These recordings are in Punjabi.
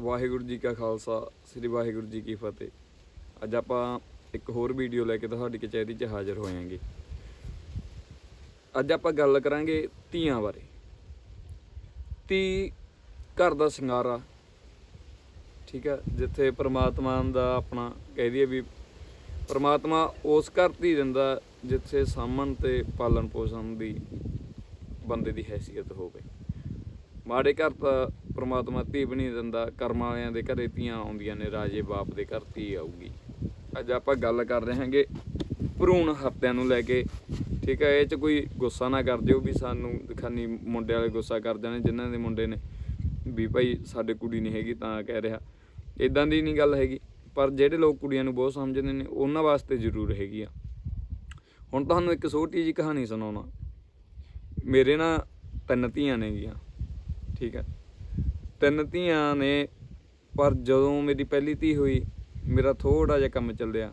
ਵਾਹਿਗੁਰੂ ਜੀ ਕਾ ਖਾਲਸਾ, ਸ੍ਰੀ ਵਾਹਿਗੁਰੂ ਜੀ ਕੀ ਫਤਿਹ। ਅੱਜ ਆਪਾਂ ਇੱਕ ਹੋਰ ਵੀਡੀਓ ਲੈ ਕੇ ਤੁਹਾਡੀ ਕਚਹਿਰੀ 'ਚ ਹਾਜ਼ਰ ਹੋਵਾਂਗੇ ਅੱਜ ਆਪਾਂ ਗੱਲ ਕਰਾਂਗੇ ਧੀਆਂ ਬਾਰੇ। ਧੀ ਘਰ ਦਾ ਸ਼ਿੰਗਾਰਾ, ਠੀਕ ਆ, ਜਿੱਥੇ ਪ੍ਰਮਾਤਮਾ ਦਾ ਆਪਣਾ ਕਹਿ ਦਈਏ ਵੀ ਪ੍ਰਮਾਤਮਾ ਉਸ ਘਰ ਧੀ ਦਿੰਦਾ ਜਿੱਥੇ ਸਾਮਨ ਤੇ ਪਾਲਣ ਪੋਸ਼ਣ ਦੀ ਬੰਦੇ ਦੀ ਹੈਸੀਅਤ ਹੋਵੇ। ਮਾੜੇ ਘਰ ਤਾਂ ਪ੍ਰਮਾਤਮਾ ਧੀ ਵੀ ਨਹੀਂ ਦਿੰਦਾ, ਕਰਮ ਵਾਲਿਆਂ ਦੇ ਘਰੇ ਧੀਆਂ ਆਉਂਦੀਆਂ ਨੇ, ਰਾਜੇ ਬਾਪ ਦੇ ਘਰ ਧੀ ਆਊਗੀ। ਅੱਜ ਆਪਾਂ ਗੱਲ ਕਰ ਰਹੇ ਹਾਂਗੇ ਭਰੂਣ ਹੱਤਿਆਂ ਨੂੰ ਲੈ ਕੇ, ਠੀਕ ਹੈ, ਇਹ ਚ ਕੋਈ ਗੁੱਸਾ ਨਾ ਕਰ ਦਿਓ ਵੀ ਸਾਨੂੰ ਖਾਨੀ ਮੁੰਡੇ ਵਾਲੇ ਗੁੱਸਾ ਕਰ ਜਾਣੇ, ਜਿਨ੍ਹਾਂ ਦੇ ਮੁੰਡੇ ਨੇ ਵੀ ਭਾਈ ਸਾਡੇ ਕੁੜੀ ਨਹੀਂ ਹੈਗੀ ਤਾਂ ਕਹਿ ਰਿਹਾ। ਇਦਾਂ ਦੀ ਨਹੀਂ ਗੱਲ ਹੈਗੀ, ਪਰ ਜਿਹੜੇ ਲੋਕ ਕੁੜੀਆਂ ਨੂੰ ਬਹੁਤ ਸਮਝਦੇ ਨੇ, ਉਹਨਾਂ ਵਾਸਤੇ ਜ਼ਰੂਰ ਹੈਗੀ ਆ। ਹੁਣ ਤੁਹਾਨੂੰ ਇੱਕ ਛੋਟੀ ਜੀ ਕਹਾਣੀ ਸੁਣਾਉਣਾ। ਮੇਰੇ ਨਾ ਤਿੰਨ ਧੀਆਂ ਨੇਗੀਆਂ। ਠੀਕ ਹੈ। ਤਿੰਨ ਧੀਆਂ ਨੇ, ਪਰ ਜਦੋਂ ਮੇਰੀ ਪਹਿਲੀ ਧੀ ਹੋਈ, ਮੇਰਾ ਥੋੜਾ ਜਿਹਾ ਕੰਮ ਚੱਲਿਆ।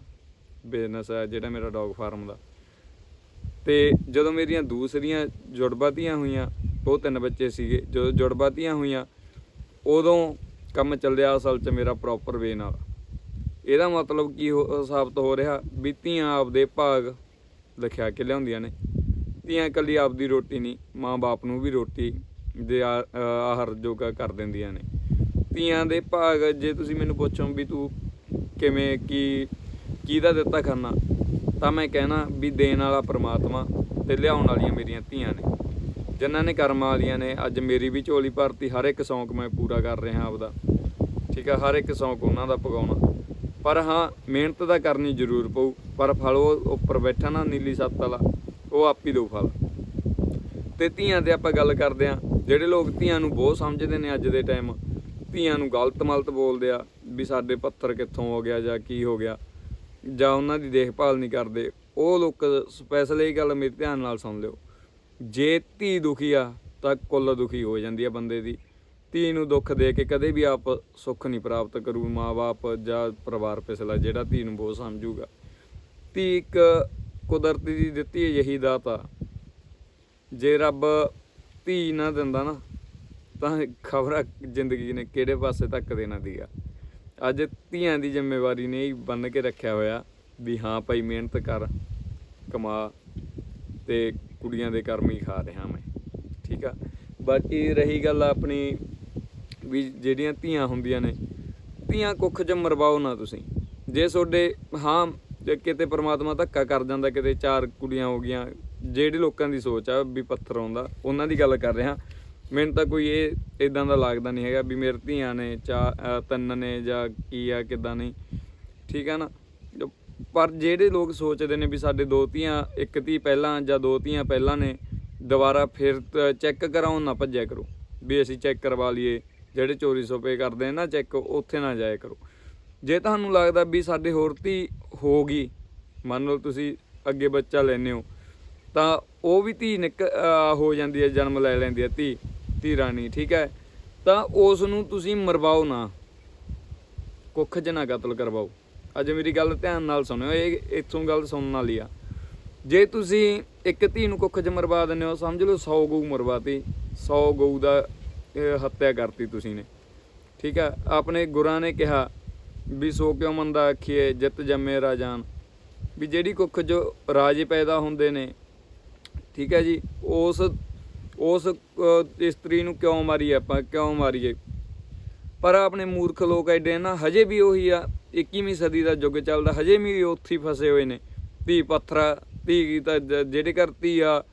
ਬਿਜ਼ਨਸ ਹੈ, ਜਿਹੜਾ ਮੇਰਾ ਡੌਗ ਫਾਰਮ ਦਾ। ਤੇ ਜਦੋਂ ਮੇਰੀਆਂ ਦੂਸਰੀਆਂ ਜੁੜਵਾ ਧੀਆਂ ਹੋਈਆਂ, ਉਹ ਤਿੰਨ ਬੱਚੇ ਸੀਗੇ। ਜਦੋਂ ਜੁੜਵਾ ਧੀਆਂ ਹੋਈਆਂ, ਉਦੋਂ ਕੰਮ ਚੱਲਿਆ ਅਸਲ 'ਚ ਮੇਰਾ ਪ੍ਰੋਪਰ ਵੇ ਨਾਲ। ਇਹਦਾ ਮਤਲਬ ਕੀ ਹੋ- ਸਾਬਤ ਹੋ ਰਿਹਾ ਵੀ ਧੀਆਂ ਆਪਦੇ ਭਾਗ ਲਿਖਿਆ ਕੇ ਲਿਆਉਂਦੀਆਂ ਨੇ। ਧੀਆਂ ਇਕੱਲੀ ਆਪਦੀ ਰੋਟੀ ਨਹੀਂ, ਮਾਂ-ਬਾਪ ਨੂੰ ਵੀ ਰੋਟੀ ਦੇ ਆ- ਆਹਾਰ ਜੋਗਾ ਕਰ ਦਿੰਦੀਆਂ ਨੇ। ਧੀਆਂ ਦੇ ਭਾਗ, ਜੇ ਤੁਸੀਂ ਮੈਨੂੰ ਪੁੱਛੋ ਵੀ ਤੂੰ ਕਿਵੇਂ, ਕੀ, ਕਿਹਦਾ ਦਿੱਤਾ ਖਾਨਾ, ਤਾਂ ਮੈਂ ਕਹਿਣਾ ਵੀ ਦੇਣ ਵਾਲਾ ਪ੍ਰਮਾਤਮਾ ਤੇ ਲਿਆਉਣ ਵਾਲੀਆਂ ਮੇਰੀਆਂ ਧੀਆਂ ਨੇ। ਜਿਨ੍ਹਾਂ ਨੇ ਕਰਮ ਵਾਲੀਆਂ ਨੇ, ਅੱਜ ਮੇਰੀ ਵੀ ਝੋਲੀ ਭਰਤੀ, ਹਰ ਇੱਕ ਸ਼ੌਂਕ ਮੈਂ ਪੂਰਾ ਕਰ ਰਿਹਾ ਆਪਦਾ। ਠੀਕ ਹੈ ਹਰ ਇੱਕ ਸ਼ੌਂਕ ਉਹਨਾਂ ਦਾ ਪਗਾਉਣਾ। ਪਰ ਹਾਂ, ਮਿਹਨਤ ਤਾਂ ਕਰਨੀ ਜ਼ਰੂਰ ਪਊ, ਪਰ ਫਲ ਉਹ ਉੱਪਰ ਬੈਠਾ ਨਾ, ਨੀਲੀ ਸੱਤ ਵਾਲਾ, ਉਹ ਆਪ ਹੀ ਦਊ ਫਲ। ਤੇ ਧੀਆਂ ਤੇ ਆਪਾਂ ਗੱਲ ਕਰਦੇ ਆ ਜਿਹੜੇ ਲੋਕ ਧੀਆਂ ਨੂੰ ਬਹੁਤ ਸਮਝਦੇ ਨੇ ਅੱਜ ਦੇ ਟਾਈਮ ਧੀਆਂ ਨੂੰ ਗਲਤ ਮਲਤ ਬੋਲਦੇ ਆ, ਵੀ ਸਾਡੇ ਪੱਥਰ ਕਿੱਥੋਂ ਹੋ ਗਿਆ ਜਾਂ ਕੀ ਹੋ ਗਿਆ, ਜਾਂ ਉਹਨਾਂ ਦੀ ਦੇਖਭਾਲ ਨਹੀਂ ਕਰਦੇ, ਉਹ ਲੋਕ ਸਪੈਸ਼ਲ ਇਹ ਗੱਲ ਮੇਰੇ ਧਿਆਨ ਨਾਲ ਸੁਣ ਲਿਓ। ਜੇ ਧੀ ਦੁਖੀ ਆ, ਤਾਂ ਕੁੱਲ ਦੁਖੀ ਹੋ ਜਾਂਦੀ ਆ ਬੰਦੇ ਦੀ। ਧੀ ਨੂੰ ਦੁੱਖ ਦੇ ਕੇ ਕਦੇ ਵੀ ਆਪ ਸੁੱਖ ਨਹੀਂ ਪ੍ਰਾਪਤ ਕਰੂ, ਮਾਂ-ਬਾਪ ਜਾਂ ਪਰਿਵਾਰ ਪਿਛਲਾ ਜਿਹੜਾ ਧੀ ਨੂੰ ਬਹੁਤ ਸਮਝੂਗਾ। ਧੀ ਇੱਕ ਕੁਦਰਤੀ ਦੀ ਦਿੱਤੀ ਅਜਿਹੀ ਦਾਤ ਆ। ਜੇ ਰੱਬ ਧੀ ਨਾ ਦਿੰਦਾ ਨਾ, ਤਾਂ ਖਬਰਾਂ ਜ਼ਿੰਦਗੀ ਨੇ ਕਿਹੜੇ ਪਾਸੇ ਤੱਕ ਦੇਣਾ ਦੀਗਾ ਅੱਜ ਧੀਆਂ ਦੀ ਜ਼ਿੰਮੇਵਾਰੀ ਨੇ ਹੀ ਬੰਨ ਕੇ ਰੱਖਿਆ ਹੋਇਆ ਵੀ ਹਾਂ ਭਾਈ ਮਿਹਨਤ ਕਰ, ਕਮਾ ਤੇ ਕੁੜੀਆਂ ਦੇ ਕਰਮ ਹੀ ਖਾ ਰਿਹਾ ਮੈਂ। ਠੀਕ ਆ? ਬਾਕੀ ਰਹੀ ਗੱਲ ਆਪਣੀ ਵੀ ਜਿਹੜੀਆਂ ਧੀਆਂ ਹੁੰਦੀਆਂ ਨੇ, ਧੀਆਂ ਕੁੱਖ ਚ ਮਰਵਾਓ ਨਾ ਤੁਸੀਂ। ਜੇ ਤੁਹਾਡੇ, ਹਾਂ, ਜੇ ਕਿਤੇ ਪਰਮਾਤਮਾ ਧੱਕਾ ਕਰ ਜਾਂਦਾ, ਕਿਤੇ ਚਾਰ ਕੁੜੀਆਂ ਹੋ ਗਈਆਂ ਜਿਹੜੇ ਲੋਕਾਂ ਦੀ ਸੋਚ ਆ ਵੀ ਪੱਥਰ ਆਉਂਦਾ, ਉਹਨਾਂ ਦੀ ਗੱਲ ਕਰ ਰਿਹਾ। ਮੈਨੂੰ ਤਾਂ ਕੋਈ ਇਹ ਇਦਾਂ ਦਾ ਲੱਗਦਾ ਨਹੀਂ ਹੈਗਾ ਵੀ ਮੇਰੇ ਧੀਆਂ ਨੇ ਚਾ ਤਿੰਨ ਨੇ ਜਾਂ ਕੀ ਆ, ਕਿਦਾਂ ਨਹੀਂ। ਠੀਕ ਆ ਨਾ? ਪਰ ਜਿਹੜੇ ਲੋਕ ਸੋਚਦੇ ਨੇ ਵੀ ਸਾਡੇ ਦੋ ਧੀਆਂ, ਇੱਕ ਧੀ ਪਹਿਲਾਂ ਜਾਂ ਦੋ ਧੀਆਂ ਪਹਿਲਾਂ ਨੇ, ਦੁਬਾਰਾ ਫਿਰ ਚੈੱਕ ਕਰਾਉਣ ਨਾ ਭੱਜਿਆ ਕਰੋ। ਵੀ ਅਸੀਂ ਚੈੱਕ ਕਰਵਾ ਲਈਏ, ਜਿਹੜੇ ਚੋਰੀ ਸੋਪੇ ਕਰਦੇ ਨਾ ਚੈੱਕ, ਉੱਥੇ ਨਾ ਜਾਇਆ ਕਰੋ। ਜੇ ਤੁਹਾਨੂੰ ਲੱਗਦਾ ਵੀ ਸਾਡੇ ਹੋਰ ਧੀ ਹੋ ਗਈ, ਮੰਨ ਲਓ ਤੁਸੀਂ ਅੱਗੇ ਬੱਚਾ ਲੈਨੇ ਹੋ ਤਾਂ ਉਹ ਵੀ ਧੀ ਨਿਕ ਹੋ ਜਾਂਦੀ ਹੈ, ਜਨਮ ਲੈ ਲੈਂਦੀ ਹੈ ਧੀ ਧੀ ਰਾਣੀ, ਠੀਕ ਹੈ? ਤਾਂ ਉਸ ਨੂੰ ਤੁਸੀਂ ਮਰਵਾਓ ਨਾ। ਕੁੱਖ 'ਚ ਨਾ ਕਤਲ ਕਰਵਾਓ। ਅੱਜ ਮੇਰੀ ਗੱਲ ਧਿਆਨ ਨਾਲ ਸੁਣਿਓ, ਇਹ ਇੱਥੋਂ ਗੱਲ ਸੁਣਨ ਵਾਲੀ ਆ। ਜੇ ਤੁਸੀਂ ਇੱਕ ਧੀ ਨੂੰ ਕੁੱਖ 'ਚ ਮਰਵਾ ਦਿੰਦੇ ਹੋ, ਸਮਝ ਲਓ 100 ਗਊ ਮਰਵਾਤੀ 100 ਗਊ ਦਾ ਹੱਤਿਆ ਕਰਤੀ ਤੁਸੀਂ ਨੇ। ਠੀਕ ਹੈ? ਆਪਣੇ ਗੁਰਾਂ ਨੇ ਕਿਹਾ ਵੀ ਸੋ ਕਿਉਂ ਮੰਦਾ ਆਖੀਏ ਜਿੱਤ ਜੰਮੇ ਰਾਜਾਨ। ਵੀ ਜਿਹੜੀ ਕੁੱਖ ਜੋ ਰਾਜੇ ਪੈਦਾ ਹੁੰਦੇ ਨੇ ਠੀਕ ਹੈ ਜੀ? ਉਸ ਉਸ ਇਸਤਰੀ ਨੂੰ ਕਿਉਂ ਮਾਰੀ ਆਪਾਂ? ਕਿਉਂ ਮਾਰੀਏ? ਪਰ ਆਪਣੇ ਮੂਰਖ ਲੋਕ ਐਡੇ ਨਾ, ਹਜੇ ਵੀ ਉਹੀ ਆ 21ਵੀਂ ਸਦੀ ਦਾ ਯੁੱਗ ਚੱਲਦਾ, ਹਜੇ ਵੀ ਉੱਥੇ ਹੀ ਫਸੇ ਹੋਏ ਨੇ। ਧੀ ਪੱਥਰਾ, ਧੀ ਤਾਂ ਜ- ਜਿਹੜੇ ਘਰ ਧੀ ਆ,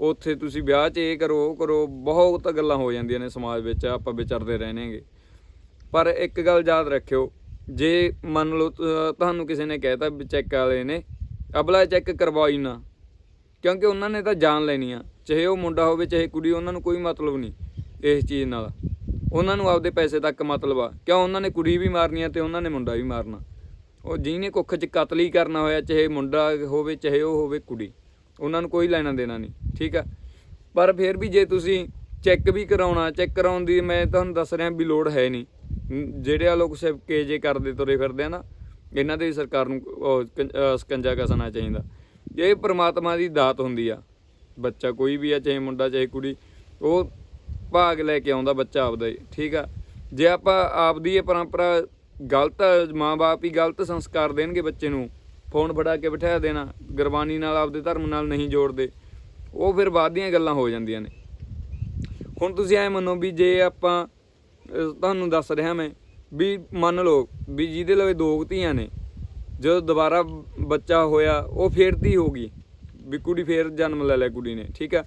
ਉੱਥੇ ਤੁਸੀਂ ਵਿਆਹ 'ਚ ਇਹ ਕਰੋ, ਉਹ ਕਰੋ, ਬਹੁਤ ਗੱਲਾਂ ਹੋ ਜਾਂਦੀਆਂ ਨੇ ਸਮਾਜ ਵਿੱਚ, ਆਪਾਂ ਵਿਚਰਦੇ ਰਹਿਣੇਗੇ ਪਰ ਇੱਕ ਗੱਲ ਯਾਦ ਰੱਖਿਓ, ਜੇ ਮੰਨ ਲਓ ਤੁਹਾਨੂੰ ਕਿਸੇ ਨੇ ਕਹਿਤਾ ਵੀ ਚੈੱਕ ਵਾਲੇ ਨੇ ਅਬਲਾ ਚੈੱਕ ਕਰਵਾਈ ਨਾ। ਕਿਉਂਕਿ ਉਹਨਾਂ ਨੇ ਤਾਂ ਜਾਨ ਲੈਣੀ ਆ। ਚਾਹੇ ਉਹ ਮੁੰਡਾ ਹੋਵੇ, ਚਾਹੇ ਕੁੜੀ, ਉਹਨਾਂ ਨੂੰ ਕੋਈ ਮਤਲਬ ਨਹੀਂ ਇਸ ਚੀਜ਼ ਨਾਲ। ਉਹਨਾਂ ਨੂੰ ਆਪਦੇ ਪੈਸੇ ਤੱਕ ਮਤਲਬ ਆ। ਕਿਉਂ ਉਹਨਾਂ ਨੇ ਕੁੜੀ ਵੀ ਮਾਰਨੀ ਆ ਤੇ ਉਹਨਾਂ ਨੇ ਮੁੰਡਾ ਵੀ ਮਾਰਨਾ? ਉਹ ਜਿਹਨੇ ਕੁੱਖ 'ਚ ਕਤਲ ਹੀ ਕਰਨਾ ਹੋਇਆ, ਚਾਹੇ ਮੁੰਡਾ ਹੋਵੇ, ਚਾਹੇ ਉਹ ਹੋਵੇ ਕੁੜੀ, ਉਹਨਾਂ ਨੂੰ ਕੋਈ ਲੈਣਾ ਦੇਣਾ ਨਹੀਂ। ਠੀਕ ਆ? ਪਰ ਫਿਰ ਵੀ ਜੇ ਤੁਸੀਂ ਚੈੱਕ ਵੀ ਕਰਾਉਣਾ, ਚੈੱਕ ਕਰਾਉਣ ਦੀ ਮੈਂ ਤੁਹਾਨੂੰ ਦੱਸ ਰਿਹਾ ਵੀ ਲੋੜ ਹੈ ਨਹੀਂ। ਜਿਹੜੇ ਆ ਲੋਕ ਸਿਰਫ ਕੇਜੇ ਕਰਦੇ, ਤੁਰੇ ਫਿਰਦੇ ਆ ਨਾ, ਇਹਨਾਂ ਦੇ ਵੀ ਸਰਕਾਰ ਨੂੰ ਸਕੰਜਾ ਕਸਣਾ ਚਾਹੀਦਾ। ਇਹ ਪ੍ਰਮਾਤਮਾ ਦੀ ਦਾਤ ਹੁੰਦੀ ਆ ਬੱਚਾ ਕੋਈ ਵੀ ਆ ਚਾਹੇ ਮੁੰਡਾ ਚਾਹੇ ਕੁੜੀ ਉਹ ਭਾਗ ਲੈ ਕੇ ਆਉਂਦਾ ਬੱਚਾ ਆਪਦਾ ਹੀ, ਠੀਕ ਆ? ਜੇ ਆਪਾਂ ਆਪਦੀ ਇਹ ਪਰੰਪਰਾ ਗਲਤ ਮਾਂ-ਬਾਪ ਹੀ ਗਲਤ ਸੰਸਕਾਰ ਦੇਣਗੇ ਬੱਚੇ ਨੂੰ ਫੋਨ ਫੜਾ ਕੇ ਬਿਠਾ ਦੇਣਾ ਗੁਰਬਾਣੀ ਨਾਲ ਆਪਦੇ ਧਰਮ ਨਾਲ ਨਹੀਂ ਜੋੜਦੇ ਉਹ ਫਿਰ ਬਾਅਦ ਦੀਆਂ ਗੱਲਾਂ ਹੋ ਜਾਂਦੀਆਂ ਨੇ। ਹੁਣ ਤੁਸੀਂ ਐ ਮੰਨੋ ਵੀ ਜੇ ਆਪਾਂ ਤੁਹਾਨੂੰ ਦੱਸ ਰਿਹਾ ਮੈਂ ਵੀ ਮੰਨ ਲਓ ਵੀ ਜਿਹਦੇ ਲਵੇ ਦੋ ਧੀਆਂ ਨੇ ਜਦੋਂ ਦੁਬਾਰਾ ਬੱਚਾ ਹੋਇਆ, ਉਹ ਫੇਰ ਧੀ ਹੋ ਗਈ ਵੀ ਕੁੜੀ ਫੇਰ ਜਨਮ ਲੈ ਲਿਆ ਕੁੜੀ ਨੇ, ਠੀਕ ਆ?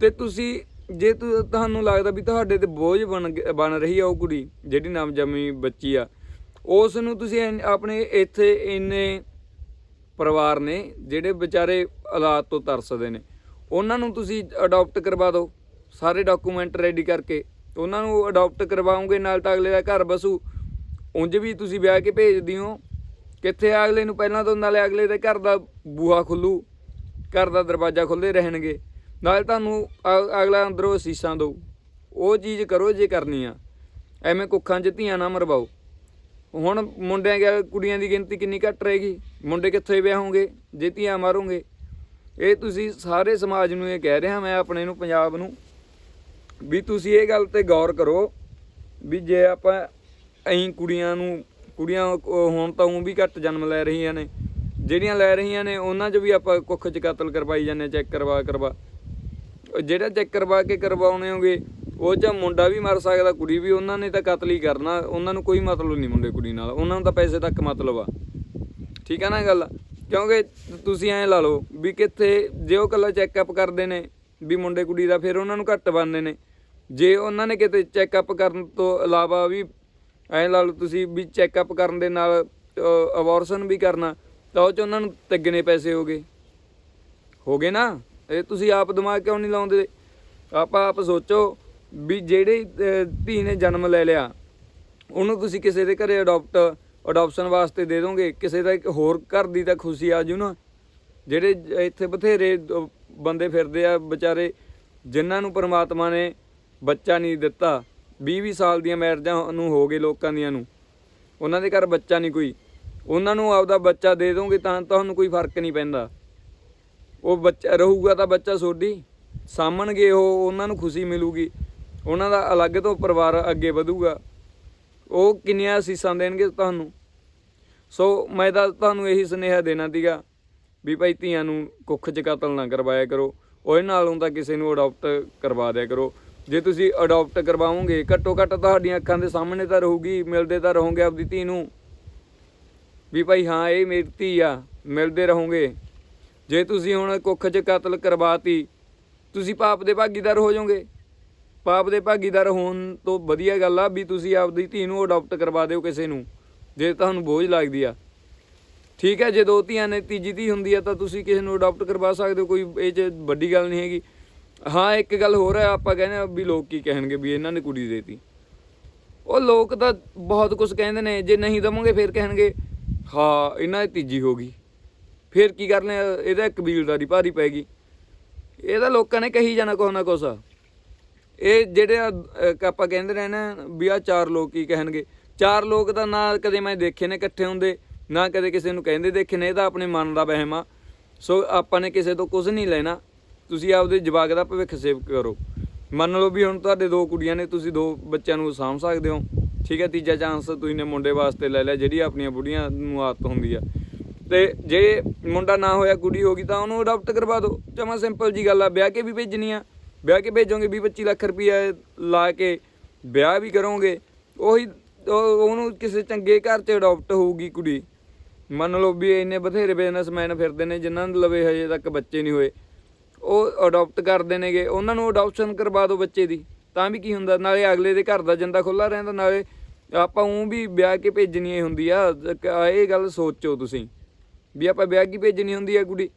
ਤੇ ਤੁਸੀਂ, ਜੇ ਤੁਹਾਨੂੰ ਲੱਗਦਾ ਵੀ ਤੁਹਾਡੇ ਤੇ ਬੋਝ ਬਣ ਗ- ਬਣ ਰਹੀ ਆ ਉਹ ਕੁੜੀ, ਜਿਹੜੀ ਨਵ ਜੰਮੀ ਬੱਚੀ ਆ, ਉਸ ਨੂੰ ਤੁਸੀਂ ਐਨ- ਆਪਣੇ ਇੱਥੇ ਇੰਨੇ ਪਰਿਵਾਰ ਨੇ, ਜਿਹੜੇ ਵਿਚਾਰੇ ਹਾਲਾਤ ਤੋਂ ਤਰਸਦੇ ਨੇ, ਉਹਨਾਂ ਨੂੰ ਤੁਸੀਂ ਅਡਾਪਟ ਕਰਵਾ ਦਿਓ, ਸਾਰੇ ਡਾਕੂਮੈਂਟ ਰੈਡੀ ਕਰਕੇ, ਉਹਨਾਂ ਨੂੰ ਅਡਾਪਟ ਕਰਵਾਉਂਗੇ ਨਾਲ ਤਾਂ ਅਗਲੇ ਦਾ ਘਰ ਬਸੂ, ਉਂਝ ਵੀ ਤੁਸੀਂ ਵਿਆਹ ਕੇ ਭੇਜਦੀ ਹੋ ਕਿੱਥੇ ਆ ਅਗਲੇ ਨੂੰ ਪਹਿਲਾਂ ਤੋਂ ਨਾਲੇ ਅਗਲੇ ਦੇ ਘਰ ਦਾ ਬੂਹਾ ਖੁੱਲੂ, ਘਰ ਦਾ ਦਰਵਾਜ਼ਾ ਖੁੱਲੇ ਰਹਿਣਗੇ। ਨਾਲ ਤੁਹਾਨੂੰ ਅ- ਅਗਲਾ ਅੰਦਰੋਂ ਅਸੀਸਾਂ ਦਊ। ਉਹ ਚੀਜ਼ ਕਰੋ ਜੇ ਕਰਨੀ ਆ। ਐਵੇਂ ਕੁੱਖਾਂ 'ਚ ਧੀਆਂ ਨਾ ਮਰਵਾਓ। ਹੁਣ ਮੁੰਡਿਆਂ ਗਿਆ, ਕੁੜੀਆਂ ਦੀ ਗਿਣਤੀ ਕਿੰਨੀ ਘੱਟ ਰਹੇਗੀ? ਮੁੰਡੇ ਕਿੱਥੇ ਵਿਆਹੋਂਗੇ ਜੇ ਧੀਆਂ ਮਾਰੋਂਗੇ? ਇਹ ਤੁਸੀਂ ਸਾਰੇ ਸਮਾਜ ਨੂੰ ਇਹ ਕਹਿ ਰਿਹਾ ਮੈਂ ਆਪਣੇ ਨੂੰ, ਪੰਜਾਬ ਨੂੰ, ਵੀ ਤੁਸੀਂ ਇਹ ਗੱਲ ਤੇ ਗੌਰ ਕਰੋ, ਵੀ ਜੇ ਆਪਾਂ ਅਹੀਂ ਕੁੜੀਆਂ ਨੂੰ ਕੁੜੀਆਂ ਉਹ ਹੁਣ ਤਾਂ ਉਹ ਵੀ ਘੱਟ ਜਨਮ ਲੈ ਰਹੀਆਂ ਨੇ। ਜਿਹੜੀਆਂ ਲੈ ਰਹੀਆਂ ਨੇ, ਉਹਨਾਂ 'ਚ ਵੀ ਆਪਾਂ ਕੁੱਖ 'ਚ ਕਤਲ ਕਰਵਾਈ ਜਾਂਦੇ ਚੈੱਕ ਕਰਵਾ ਕਰਵਾ। ਜਿਹੜਾ ਚੈੱਕ ਕਰਵਾ ਕੇ ਕਰਵਾਉਣੇ ਹੋਗੇ, ਉਹ ਜਾਂ ਮੁੰਡਾ ਵੀ ਮਰ ਸਕਦਾ, ਕੁੜੀ ਵੀ, ਉਹਨਾਂ ਨੇ ਤਾਂ ਕਤਲ ਹੀ ਕਰਨਾ। ਉਹਨਾਂ ਨੂੰ ਕੋਈ ਮਤਲਬ ਨਹੀਂ ਮੁੰਡੇ ਕੁੜੀ ਨਾਲ। ਉਹਨਾਂ ਨੂੰ ਤਾਂ ਪੈਸੇ ਤੱਕ ਮਤਲਬ ਆ। ਠੀਕ ਆ ਨਾ ਗੱਲ? ਕਿਉਂਕਿ ਤੁਸੀਂ ਐਂ ਲਾ ਲਓ ਵੀ ਕਿੱਥੇ ਜੇ ਉਹ ਕੱਲਾ ਚੈੱਕਅਪ ਕਰਦੇ ਨੇ ਵੀ ਮੁੰਡੇ ਕੁੜੀ ਦਾ, ਫਿਰ ਉਹਨਾਂ ਨੂੰ ਘੱਟ ਬੰਦੇ ਨੇ। ਜੇ ਉਹਨਾਂ ਨੇ ਕਿਤੇ ਚੈੱਕਅਪ ਕਰਨ ਤੋਂ ਇਲਾਵਾ ਵੀ ਐਂ ਲਾ ਲਓ ਤੁਸੀਂ ਵੀ ਚੈੱਕਅਪ ਕਰਨ ਦੇ ਨਾਲ ਅਬੋਰਸ਼ਨ ਵੀ ਕਰਨਾ, ਤਾਂ ਉਹ ਚ ਉਹਨਾਂ ਨੂੰ ਤਿੱਗਣੇ ਪੈਸੇ ਹੋ ਗਏ। ਹੋ ਗਏ ਨਾ? ਇਹ ਤੁਸੀਂ ਆਪ ਦਿਮਾਗ ਕਿਉਂ ਨਹੀਂ ਲਾਉਂਦੇ? ਆਪਾਂ ਆਪ ਸੋਚੋ ਵੀ ਜਿਹੜੇ ਧੀ ਨੇ ਜਨਮ ਲੈ ਲਿਆ, ਉਹਨੂੰ ਤੁਸੀਂ ਕਿਸੇ ਦੇ ਘਰੇ ਅਡਾਪਟ ਅਡਾਪਸ਼ਨ ਵਾਸਤੇ ਦੇ ਦੋਗੇ, ਕਿਸੇ ਦਾ ਇੱਕ ਹੋਰ ਘਰ ਦੀ ਤਾਂ ਖੁਸ਼ੀ ਆ ਜੂ ਨਾ। ਜਿਹੜੇ ਇੱਥੇ ਬਥੇਰੇ ਬੰਦੇ ਫਿਰਦੇ ਆ, ਵਿਚਾਰੇ, ਜਿਨ੍ਹਾਂ ਨੂੰ ਪਰਮਾਤਮਾ ਨੇ ਬੱਚਾ ਨਹੀਂ ਦਿੱਤਾ 20-20 ਸਾਲ ਦੀਆਂ ਮੈਰਿਜਾਂ ਨੂੰ ਹੋ ਗਏ ਲੋਕਾਂ ਦੀਆਂ ਨੂੰ। ਉਹਨਾਂ ਦੇ ਘਰ ਬੱਚਾ ਨਹੀਂ ਕੋਈ। ਉਹਨਾਂ ਨੂੰ ਆਪਦਾ ਬੱਚਾ ਦੇ ਦੋਗੇ ਤਾਂ ਤੁਹਾਨੂੰ ਕੋਈ ਫ਼ਰਕ ਨਹੀਂ ਪੈਂਦਾ। ਉਹ ਬੱਚਾ ਰਹੂਗਾ ਤਾਂ ਬੱਚਾ ਸੋਡੀ ਸਾਂਭਣਗੇ ਉਹ, ਉਹਨਾਂ ਨੂੰ ਖੁਸ਼ੀ ਮਿਲੂਗੀ। ਉਹਨਾਂ ਦਾ ਅਲੱਗ ਤੋਂ ਪਰਿਵਾਰ ਅੱਗੇ ਵਧੂਗਾ। ਉਹ ਕਿੰਨੀਆਂ ਅਸੀਸਾਂ ਦੇਣਗੇ ਤੁਹਾਨੂੰ? ਸੋ ਮੈਂ ਤਾਂ ਤੁਹਾਨੂੰ ਇਹੀ ਸੁਨੇਹਾ ਦੇਣਾ ਸੀਗਾ ਵੀ ਭਾਈ ਧੀਆਂ ਨੂੰ ਕੁੱਖ 'ਚ ਕਤਲ ਨਾ ਕਰਵਾਇਆ ਕਰੋ। ਉਹਦੇ ਨਾਲੋਂ ਤਾਂ ਕਿਸੇ ਨੂੰ ਅਡਾਪਟ ਕਰਵਾ ਦਿਆ ਕਰੋ। ਜੇ ਤੁਸੀਂ ਅਡਾਪਟ ਕਰਵਾਓਗੇ, ਘੱਟੋ ਘੱਟ ਤੁਹਾਡੀਆਂ ਅੱਖਾਂ ਦੇ ਸਾਹਮਣੇ ਤਾਂ ਰਹੂਗੀ, ਮਿਲਦੇ ਤਾਂ ਰਹੋਗੇ ਆਪਦੀ ਧੀ ਨੂੰ। ਵੀ ਭਾਈ ਹਾਂ, ਇਹ ਮੇਰੀ ਧੀ ਆ, ਮਿਲਦੇ ਰਹੋਗੇ। ਜੇ ਤੁਸੀਂ ਹੁਣ ਕੁੱਖ 'ਚ ਕਤਲ ਕਰਵਾਤੀ, ਤੁਸੀਂ ਪਾਪ ਦੇ ਭਾਗੀਦਾਰ ਹੋ ਜਾਓਗੇ। ਪਾਪ ਦੇ ਭਾਗੀਦਾਰ ਹੋਣ ਤੋਂ ਵਧੀਆ ਗੱਲ ਆ ਵੀ ਤੁਸੀਂ ਆਪਦੀ ਧੀ ਨੂੰ ਅਡਾਪਟ ਕਰਵਾ ਦਿਓ ਕਿਸੇ ਨੂੰ, ਜੇ ਤੁਹਾਨੂੰ ਬੋਝ ਲੱਗਦੀ ਆ। ਠੀਕ ਹੈ ਜੇ ਦੋ ਧੀਆਂ ਨੇ, ਤੀਜੀ ਧੀ ਹੁੰਦੀ ਆ, ਤਾਂ ਤੁਸੀਂ ਕਿਸੇ ਨੂੰ ਅਡਾਪਟ ਕਰਵਾ ਸਕਦੇ ਹੋ, ਕੋਈ ਇਹ 'ਚ ਵੱਡੀ ਗੱਲ ਨਹੀਂ ਹੈਗੀ। ਹਾਂ, ਇੱਕ ਗੱਲ ਹੋਰ ਹੈ, ਆਪਾਂ ਕਹਿੰਦੇ ਆ ਵੀ ਲੋਕ ਕੀ ਕਹਿਣਗੇ ਵੀ ਇਹਨਾਂ ਨੇ ਕੁੜੀ ਦੇਤੀ। ਉਹ ਲੋਕ ਤਾਂ ਬਹੁਤ ਕੁਝ ਕਹਿੰਦੇ ਨੇ, ਜੇ ਨਹੀਂ ਦਵਾਂਗੇ ਫਿਰ ਕਹਿਣਗੇ, ਹਾਂ, ਇਹਨਾਂ ਦੀ ਤੀਜੀ ਹੋ ਗਈ। ਫਿਰ ਕੀ ਕਰਨੇ ਇਹਦਾ ਕਬੀਲਦਾਰੀ ਭਾਰੀ ਪੈ ਗਈ। ਇਹ ਤਾਂ ਲੋਕਾਂ ਨੇ ਕਹੀ ਜਾਣਾ ਕੁਛ ਨਾ ਕੁਛ। ਇਹ ਜਿਹੜੇ ਆਪਾਂ ਕਹਿੰਦੇ ਰਹੇ ਨਾ ਵੀ ਆ ਚਾਰ ਲੋਕ ਕੀ ਕਹਿਣਗੇ। ਚਾਰ ਲੋਕ ਤਾਂ ਨਾ ਕਦੇ ਮੈਂ ਦੇਖੇ ਨੇ ਇਕੱਠੇ ਹੁੰਦੇ, ਨਾ ਕਦੇ ਕਿਸੇ ਨੂੰ ਕਹਿੰਦੇ ਦੇਖੇ ਨੇ, ਇਹ ਤਾਂ ਆਪਣੇ ਮਨ ਦਾ ਵਹਿਮ ਆ। ਸੋ ਆਪਾਂ ਨੇ ਕਿਸੇ ਤੋਂ ਕੁਝ ਨਹੀਂ ਲੈਣਾ। ਤੁਸੀਂ ਆਪਦੇ ਜਵਾਕ ਦਾ ਭਵਿੱਖ ਸੇਵ ਕਰੋ। ਮੰਨ ਲਓ ਵੀ ਹੁਣ ਤੁਹਾਡੇ ਦੋ ਕੁੜੀਆਂ ਨੇ, ਤੁਸੀਂ ਦੋ ਬੱਚਿਆਂ ਨੂੰ ਸਾਂਭ ਸਕਦੇ ਹੋ। ਠੀਕ ਹੈ, ਤੀਜਾ ਚਾਂਸ ਤੁਸੀਂ ਨੇ ਮੁੰਡੇ ਵਾਸਤੇ ਲੈ ਲਿਆ, ਜਿਹੜੀ ਆਪਣੀਆਂ ਬੁੜੀਆਂ ਨੂੰ ਆਦਤ ਹੁੰਦੀ ਆ। ਤੇ ਜੇ ਮੁੰਡਾ ਨਾ ਹੋਇਆ, ਕੁੜੀ ਹੋ ਗਈ, ਤਾਂ ਉਹਨੂੰ ਅਡਾਪਟ ਕਰਵਾ ਦਿਓ। ਜਮਾ ਸਿੰਪਲ ਜੀ ਗੱਲ ਆ, ਵਿਆਹ ਕੇ ਵੀ ਭੇਜਣੀ ਆ। ਵਿਆਹ ਕੇ ਭੇਜੋਗੇ 20 25 ਲੱਖ ਰੁਪਈਆ ਲਾ ਕੇ, ਵਿਆਹ ਵੀ ਕਰੋਗੇ। ਉਹੀ ਉਹ- ਉਹਨੂੰ ਕਿਸੇ ਚੰਗੇ ਘਰ 'ਚ ਅਡਾਪਟ ਹੋਊਗੀ ਕੁੜੀ। ਮੰਨ ਲਓ ਵੀ ਇੰਨੇ ਬਥੇਰੇ ਬਿਜ਼ਨਸਮੈਨ ਫਿਰਦੇ ਨੇ, ਜਿਨ੍ਹਾਂ ਦੇ ਲਵੇ ਹਜੇ ਤੱਕ ਬੱਚੇ ਨਹੀਂ ਹੋਏ। ਉਹ ਅਡਾਪਟ ਕਰਦੇ ਨੇਗੇ, ਉਹਨਾਂ ਨੂੰ ਅਡਾਪਸ਼ਨ ਕਰਵਾ ਦਿਓ ਬੱਚੇ ਦੀ। ਤਾਂ ਵੀ ਕੀ ਹੁੰਦਾ, ਨਾਲੇ ਅਗਲੇ ਦੇ ਘਰ ਦਾ ਜੰਦਾ ਖੁੱਲਾ ਰਹਿੰਦਾ, ਨਾਲੇ ਆਪਾਂ ਉਹ ਵੀ ਵਿਆਹ ਕੇ ਭੇਜਣੀ ਹੁੰਦੀ ਆ। ਇਹ ਗੱਲ ਸੋਚੋ ਤੁਸੀਂ, ਵੀ ਆਪਾਂ ਵਿਆਹ ਕੀ ਭੇਜਣੀ ਹੁੰਦੀ ਆ ਕੁੜੀ?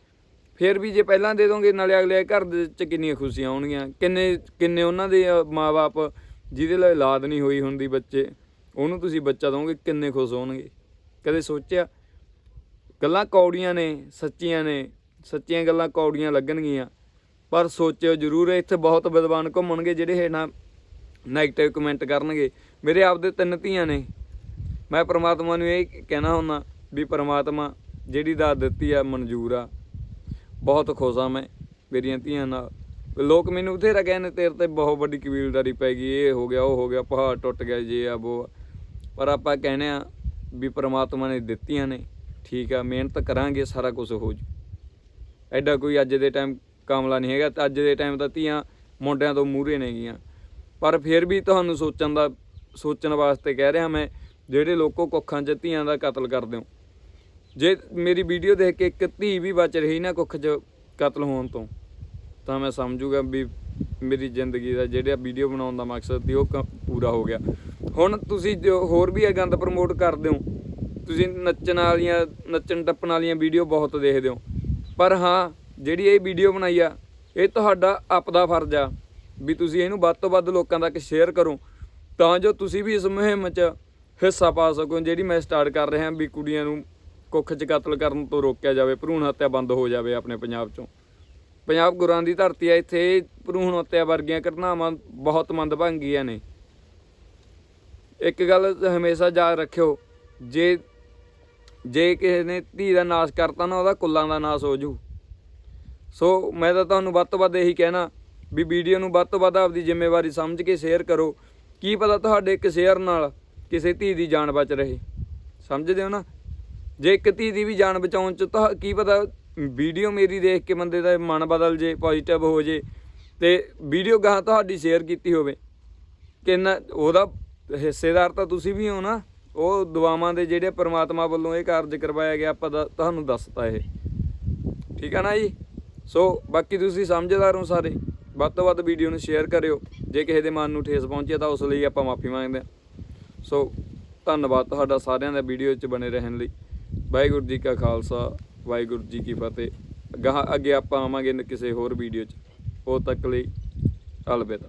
ਫਿਰ ਵੀ ਜੇ ਪਹਿਲਾਂ ਦੇ ਦੋਗੇ, ਨਾਲੇ ਅਗਲੇ ਘਰ ਦੇ ਵਿੱਚ ਕਿੰਨੀਆਂ ਖੁਸ਼ੀਆਂ ਆਉਣਗੀਆਂ ਕਿੰਨੇ ਕਿੰਨੇ ਉਹਨਾਂ ਦੇ ਮਾਪੇ ਜਿਹਦੇ ਲਈ ਔਲਾਦ ਨਹੀਂ ਹੋਈ ਹੁੰਦੀ ਬੱਚੇ, ਉਹਨੂੰ ਤੁਸੀਂ ਬੱਚਾ ਦੋਗੇ, ਕਿੰਨੇ ਖੁਸ਼ ਹੋਣਗੇ। ਕਦੇ ਸੋਚਿਆ? ਗੱਲਾਂ ਕੌੜੀਆਂ ਨੇ, ਸੱਚੀਆਂ ਨੇ, ਸੱਚੀਆਂ ਗੱਲਾਂ ਕੌੜੀਆਂ ਲੱਗਣਗੀਆਂ। ਪਰ ਸੋਚਿਓ ਜ਼ਰੂਰ, ਇੱਥੇ ਬਹੁਤ ਵਿਦਵਾਨ ਘੁੰਮਣਗੇ ਜਿਹੜੇ ਇਹ ਨਾ ਨੈਗੇਟਿਵ ਕਮੈਂਟ ਕਰਨਗੇ। ਮੇਰੇ ਆਪਦੇ ਤਿੰਨ ਧੀਆਂ ਨੇ। ਮੈਂ ਪ੍ਰਮਾਤਮਾ ਨੂੰ ਇਹ ਕਹਿਣਾ ਹੁੰਦਾ ਵੀ ਪ੍ਰਮਾਤਮਾ ਜਿਹੜੀ ਦਾਤ ਦਿੱਤੀ ਆ, ਮਨਜ਼ੂਰ ਆ। ਬਹੁਤ ਖੁਸ਼ ਆ ਮੈਂ ਮੇਰੀਆਂ ਧੀਆਂ ਨਾਲ। ਲੋਕ ਮੈਨੂੰ ਬਥੇਰਾ ਕਹਿੰਦੇ, ਤੇਰੇ ਤੇ ਬਹੁਤ ਵੱਡੀ ਕਬੀਲਦਾਰੀ ਪੈ ਗਈ, ਇਹ ਹੋ ਗਿਆ, ਉਹ ਹੋ ਗਿਆ, ਪਹਾੜ ਟੁੱਟ ਗਿਆ, ਜੇ ਆ ਉਹ ਆ। ਪਰ ਆਪਾਂ ਕਹਿੰਦੇ ਆ ਵੀ ਪ੍ਰਮਾਤਮਾ ਨੇ ਦਿੱਤੀਆਂ ਨੇ। ਠੀਕ ਆ, ਮਿਹਨਤ ਕਰਾਂਗੇ, ਸਾਰਾ ਕੁਝ ਹੋ ਜੂ। ਐਡਾ ਕੋਈ ਅੱਜ ਦੇ ਟਾਈਮ ਕਾਮਲਾ ਨਹੀਂ ਹੈਗਾ। ਅੱਜ ਦੇ ਟਾਈਮ ਤਾਂ ਧੀਆਂ ਮੁੰਡਿਆਂ ਤੋਂ ਮੂਹਰੇ ਨੇਗੀਆਂ ਪਰ ਫਿਰ ਵੀ ਤੁਹਾਨੂੰ ਸੋਚਣ ਦਾ ਸੋਚਣ ਵਾਸਤੇ ਕਹਿ ਰਿਹਾ ਮੈਂ, ਜਿਹੜੇ ਲੋਕੋ ਕੁੱਖਾਂ 'ਚ ਧੀਆਂ ਦਾ ਕਤਲ ਕਰਦੇ ਹੋ। ਜੇ ਮੇਰੀ ਵੀਡੀਓ ਦੇਖ ਕੇ ਇੱਕ ਧੀ ਵੀ ਬਚ ਰਹੀ ਨਾ ਕੁੱਖ 'ਚ ਕਤਲ ਹੋਣ ਤੋਂ, ਤਾਂ ਮੈਂ ਸਮਝੂਗਾ ਵੀ ਮੇਰੀ ਜ਼ਿੰਦਗੀ ਦਾ ਜਿਹੜਾ ਵੀਡੀਓ ਬਣਾਉਣ ਦਾ ਮਕਸਦ ਸੀ ਉਹ ਕ- ਪੂਰਾ ਹੋ ਗਿਆ। ਹੁਣ ਤੁਸੀਂ ਜੋ ਹੋਰ ਵੀ ਇਹ ਗੰਦ ਪ੍ਰਮੋਟ ਕਰਦੇ ਹੋ, ਤੁਸੀਂ ਨੱਚਣ ਵਾਲੀਆਂ ਨੱਚਣ ਟੱਪਣ ਵਾਲੀਆਂ ਵੀਡੀਓ ਬਹੁਤ ਦੇਖਦੇ ਹੋ। ਪਰ ਹਾਂ ਜਿਹੜੀ ਇਹ ਵੀਡੀਓ ਬਣਾਈ ਆ, ਇਹ ਤੁਹਾਡਾ ਆਪਦਾ ਫਰਜ਼ ਆ ਵੀ ਤੁਸੀਂ ਇਹਨੂੰ ਵੱਧ ਤੋਂ ਵੱਧ ਲੋਕਾਂ ਤੱਕ ਸ਼ੇਅਰ ਕਰੋ, ਤਾਂ ਜੋ ਤੁਸੀਂ ਵੀ ਇਸ ਮੁਹਿੰਮ 'ਚ ਹਿੱਸਾ ਪਾ ਸਕੋ, ਜਿਹੜੀ ਮੈਂ ਸਟਾਰਟ ਕਰ ਰਿਹਾ ਵੀ ਕੁੜੀਆਂ ਨੂੰ ਕੁੱਖ 'ਚ ਕਤਲ ਕਰਨ ਤੋਂ ਰੋਕਿਆ ਜਾਵੇ, ਭਰੂਣ ਹੱਤਿਆ ਬੰਦ ਹੋ ਜਾਵੇ ਆਪਣੇ ਪੰਜਾਬ 'ਚੋਂ। ਪੰਜਾਬ ਗੁਰਾਂ ਦੀ ਧਰਤੀ ਆ, ਇੱਥੇ ਭਰੂਣ ਹੱਤਿਆ ਵਰਗੀਆਂ ਘਟਨਾਵਾਂ ਬਹੁਤ ਮੰਦਭਾਗੀਆਂ ਨੇ। ਇੱਕ ਗੱਲ ਹਮੇਸ਼ਾ ਯਾਦ ਰੱਖਿਓ, ਜੇ ਜੇ ਕਿਸੇ ਨੇ ਧੀ ਦਾ ਨਾਸ਼ ਕਰਤਾ ਨਾ, ਉਹਦਾ ਕੁੱਲਾਂ ਦਾ ਨਾਸ਼ ਹੋ ਜੂ। ਸੋ ਮੈਂ ਤਾਂ ਤੁਹਾਨੂੰ ਵੱਧ ਤੋਂ ਵੱਧ ਇਹੀ ਕਹਿਣਾ ਵੀ ਵੀਡੀਓ ਨੂੰ ਵੱਧ ਤੋਂ ਵੱਧ ਆਪਦੀ ਜ਼ਿੰਮੇਵਾਰੀ ਸਮਝ ਕੇ ਸ਼ੇਅਰ ਕਰੋ। ਕੀ ਪਤਾ ਤੁਹਾਡੇ ਇੱਕ ਸ਼ੇਅਰ ਨਾਲ ਕਿਸੇ ਧੀ ਦੀ ਜਾਨ ਬਚ ਰਹੇ। ਸਮਝਦੇ ਹੋ ਨਾ? ਜੇ ਇੱਕ ਧੀ ਦੀ ਵੀ ਜਾਨ ਬਚਾਉਣ ਚ ਤਾਂ ਕੀ ਪਤਾ ਵੀਡੀਓ ਮੇਰੀ ਦੇਖ ਕੇ ਬੰਦੇ ਦਾ ਮਨ ਬਦਲ ਜੇ ਪੋਜ਼ਿਟਿਵ ਹੋ ਜੇ ਤੇ ਵੀਡੀਓ ਗਾਹਾਂ ਤੁਹਾਡੀ ਸ਼ੇਅਰ ਕੀਤੀ ਹੋਵੇ। ਕਿੰਨਾ ਉਹਦਾ ਹਿੱਸੇਦਾਰ ਤਾਂ ਤੁਸੀਂ ਵੀ ਹੋ ਨਾ। ਉਹ ਦੁਆਵਾਂ ਦੇ ਜਿਹੜੇ ਪ੍ਰਮਾਤਮਾ ਵੱਲੋਂ ਇਹ ਕਾਰਜ ਕਰਵਾਇਆ ਗਿਆ, ਆਪਾਂ ਤੁਹਾਨੂੰ ਦੱਸਤਾ ਇਹ। ਠੀਕ ਆ ਨਾ ਜੀ? ਸੋ ਬਾਕੀ ਤੁਸੀਂ ਸਮਝਦਾਰ ਹੋ ਸਾਰੇ, ਵੱਧ ਤੋਂ ਵੱਧ ਵੀਡੀਓ ਨੂੰ ਸ਼ੇਅਰ ਕਰਿਓ। ਜੇ ਕਿਸੇ ਦੇ ਮਨ ਨੂੰ ਠੇਸ ਪਹੁੰਚੇ ਤਾਂ ਉਸ ਲਈ ਆਪਾਂ ਮਾਫੀ ਮੰਗਦੇ ਹਾਂ। ਸੋ ਧੰਨਵਾਦ ਤੁਹਾਡਾ ਸਾਰਿਆਂ ਦਾ ਵੀਡੀਓ 'ਚ ਬਣੇ ਰਹਿਣ ਲਈ। ਵਾਹਿਗੁਰੂ ਜੀ ਕਾ ਖਾਲਸਾ, ਵਾਹਿਗੁਰੂ ਜੀ ਕੀ ਫਤਿਹ। ਗਾਹਾਂ ਅੱਗੇ ਆਪਾਂ ਆਵਾਂਗੇ ਕਿਸੇ ਹੋਰ ਵੀਡੀਓ 'ਚ। ਉਹ ਤੱਕ ਲਈ ਅਲਵਿਦਾ